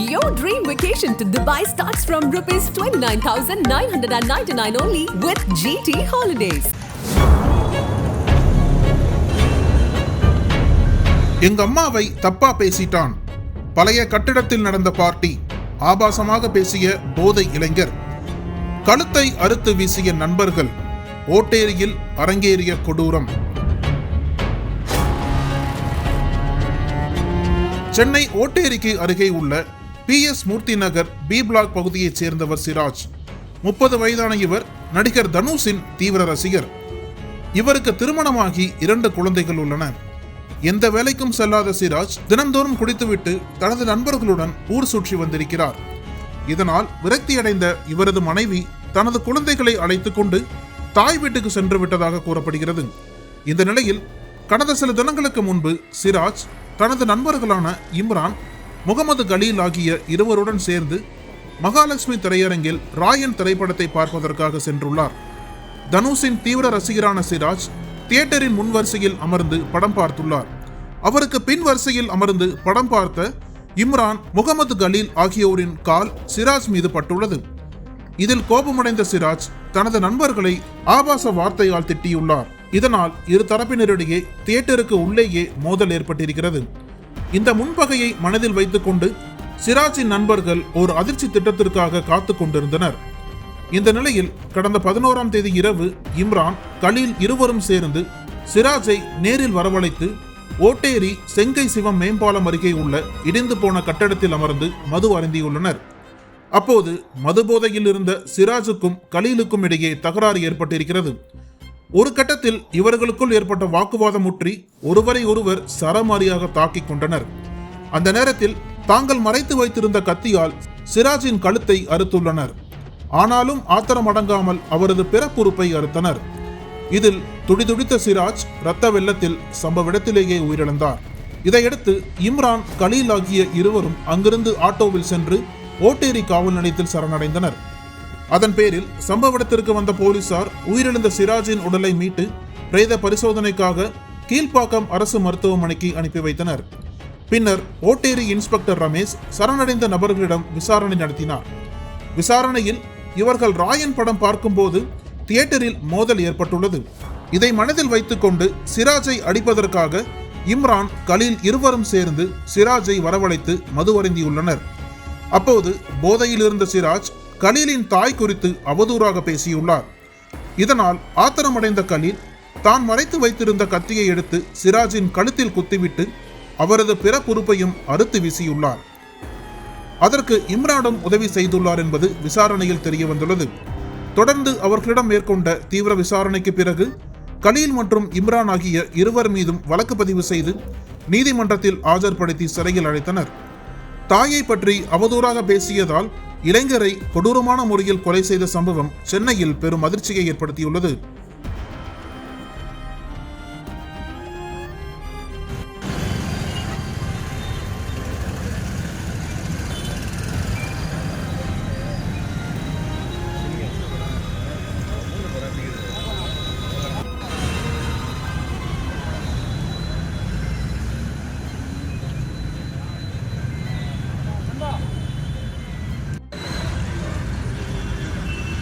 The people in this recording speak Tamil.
Your dream vacation to Dubai starts from rupees 29,999 only with GT Holidays. எங்க அம்மாவை தப்பா பேசிட்டான். பழைய கட்டிடத்தில் நடந்த பார்ட்டி ஆபாசமாக பேசிய போதை இளைஞர். கழுத்தை அறுத்து வீசிய நண்பர்கள் ஓட்டேரியில் அரங்கேறிய கொடூரம். சென்னை ஓட்டேரிக்கு அருகே உள்ள P S Murthy Nagar B block பகுதியைச் சேர்ந்தவர் சிராஜ். முப்பது வயதான இவர் நடிகர் தனுஷின் தீவிர ரசிகர். இவருக்கு திருமணமாகி இரண்டு குழந்தைகள் உள்ளன. எந்த வேலைக்கும் செல்லாத சிராஜ் தினந்தோறும் குடித்துவிட்டு தனது நண்பர்களுடன் ஊர் சுற்றி வந்திருக்கிறார். இதனால் விரக்தியடைந்த இவரது மனைவி தனது குழந்தைகளை அழைத்துக் கொண்டு தாய் வீட்டுக்கு சென்று விட்டதாக கூறப்படுகிறது. இந்த நிலையில் கடந்த சில தினங்களுக்கு முன்பு சிராஜ் தனது நண்பர்களான இம்ரான் முகமது கலீல் ஆகிய இருவருடன் சேர்ந்து மகாலட்சுமி திரையரங்கில் ராயன் திரைப்படத்தை பார்ப்பதற்காக சென்றுள்ளார். தனுஷின் தீவிர ரசிகரான சிராஜ் தியேட்டரின் முன் வரிசையில் அமர்ந்து படம் பார்த்துள்ளார். அவருக்கு பின் வரிசையில் அமர்ந்து படம் பார்த்த இம்ரான் முகமது கலீல் ஆகியோரின் கால் சிராஜ் மீது பட்டுள்ளது. இதில் கோபமடைந்த சிராஜ் தனது நண்பர்களை ஆபாச வார்த்தையால் திட்டியுள்ளார். இதனால் இரு தரப்பினரிடையே தியேட்டருக்கு உள்ளேயே மோதல் ஏற்பட்டிருக்கிறது. இந்த முன்பகையை மனதில் வைத்துக்கொண்டு சிராஜின் நண்பர்கள் ஒரு அதிர்ச்சி திட்டத்திற்காக காத்து கொண்டிருந்தனர். இந்த நிலையில் கடந்த பதினோராம் தேதி இரவு இம்ரான் கலீல் இருவரும் சேர்ந்து சிராஜை நேரில் வரவழைத்து ஓட்டேரி செங்கை சிவம் மேம்பாலம் அருகே உள்ள இடிந்து போன கட்டடத்தில் அமர்ந்து மது அருந்தியுள்ளனர். அப்போது மது போதையில் இருந்த சிராஜுக்கும் கலீலுக்கும் இடையே தகராறு ஏற்பட்டிருக்கிறது. ஒரு கட்டத்தில் இவர்களுக்குள் ஏற்பட்ட வாக்குவாதம் முற்றி ஒருவரை ஒருவர் சரமாரியாக தாக்கிக் கொண்டனர். அந்த நேரத்தில் தாங்கள் மறைத்து வைத்திருந்த கத்தியால் சிராஜின் கழுத்தை அறுத்துள்ளனர். ஆனாலும் ஆத்திரம் அடங்காமல் அவரது பிறப்புறுப்பை அறுத்தனர். இதில் துடிதுடித்த சிராஜ் இரத்த வெள்ளத்தில் சம்பவ இடத்திலேயே உயிரிழந்தார். இதையடுத்து இம்ரான் கலீல் ஆகிய இருவரும் அங்கிருந்து ஆட்டோவில் சென்று ஓட்டேரி காவல் நிலையத்தில் சரணடைந்தனர். அதன் பேரில் சம்பவ இடத்திற்கு வந்த போலீசார் உயிரிழந்த சிராஜின் உடலை மீட்டு பிரேத பரிசோதனைக்காக கீழ்ப்பாக்கம் அரசு மருத்துவமனைக்கு அனுப்பி வைத்தனர். பின்னர் ஓட்டேரி இன்ஸ்பெக்டர் ரமேஷ் சரணடைந்த நபர்களிடம் விசாரணை நடத்தினார். விசாரணையில் இவர்கள் ராயன் படம் பார்க்கும்போது தியேட்டரில் மோதல் ஏற்பட்டுள்ளது. இதை மனதில் வைத்துக்கொண்டு சிராஜை அடிப்பதற்காக இம்ரான் கலீல் இருவரும் சேர்ந்து சிராஜை வரவழைத்து மது அருந்தியுள்ளனர். அப்போது போதையில் இருந்த சிராஜ் கலீலின் தாய் குறித்து அவதூறாக பேசியுள்ளார். இதனால் ஆத்திரமடைந்த கலீல் தான் மறைத்து வைத்திருந்த கத்தியை எடுத்து சிராஜின் கழுத்தில் குத்திவிட்டு அவரது பிற பொறுப்பையும் அறுத்து வீசியுள்ளார். அதற்கு இம்ரானும் உதவி செய்துள்ளார் என்பது விசாரணையில் தெரிய வந்துள்ளது தொடர்ந்து அவர்களிடம் மேற்கொண்ட தீவிர விசாரணைக்கு பிறகு கலீல் மற்றும் இம்ரான் ஆகிய இருவர் மீதும் வழக்கு பதிவு செய்து நீதிமன்றத்தில் ஆஜர்படுத்தி சிறையில் அழைத்தனர் தாயை பற்றி அவதூறாக பேசியதால் இளைஞரை கொடூரமான முறையில் கொலை செய்த சம்பவம் சென்னையில் பெரும் அதிர்ச்சியை ஏற்படுத்தியுள்ளது.